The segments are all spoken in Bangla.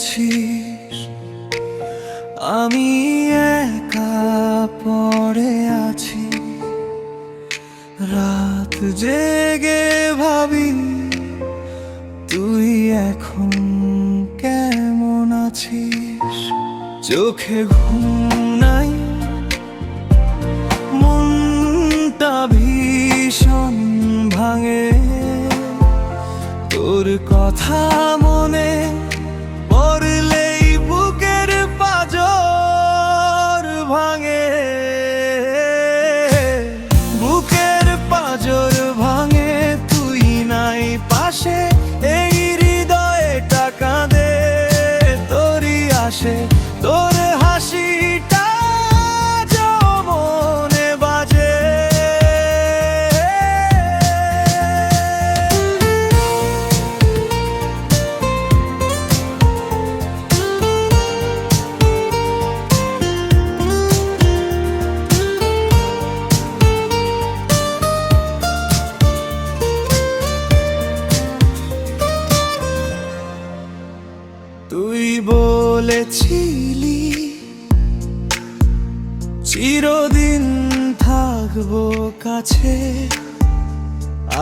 গেছিস আমি একা পড়ে আছি। রাত জেগে ভাবি, তুই এখন কেমন আছিস? চোখে ঘুম নাই, মনটা ভীষণ ভাঙে। তোর কথা মনে পাজর ভাঙে তুই নাই পাশে এই হৃদয়ে টাকা দে তোরই আসে। তুই বলেছিলি, চিরদিন থাকব কাছে।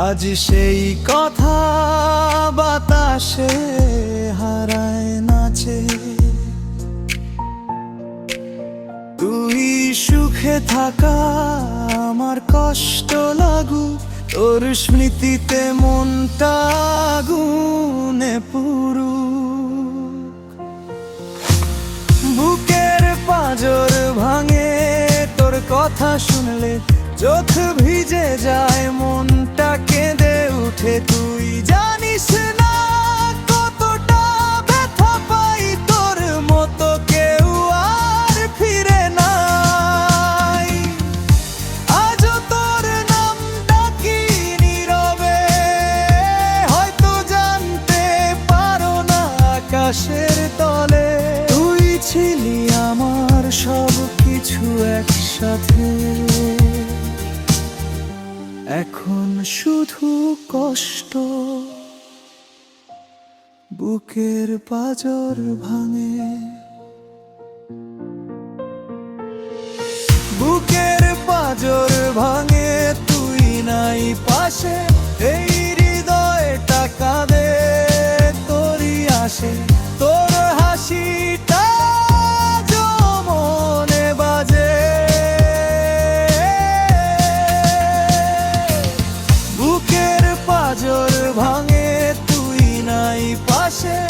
আজ সেই কথা বাতাসে হারায় নাচে। তুই সুখে থাকা আমার কষ্ট লাগুক, তোর স্মৃতিতে মনটা গুনে পুরু কথা শুনলে চোখ ভিজে যায়, মনটা কেঁদে উঠে তুই জানিস না ব্যথা পাই, তোর মতো কেউ আর ফিরে আজও তোর হয়তো জানতে না সব কিছু একসাথে। এখন শুধু কষ্ট। বুকের পাজর ভাঙে। বুকের পাজর ভাঙে, তুই নাই পাশে। এই হৃদয়টা কাঁদে, তোরই আসে। share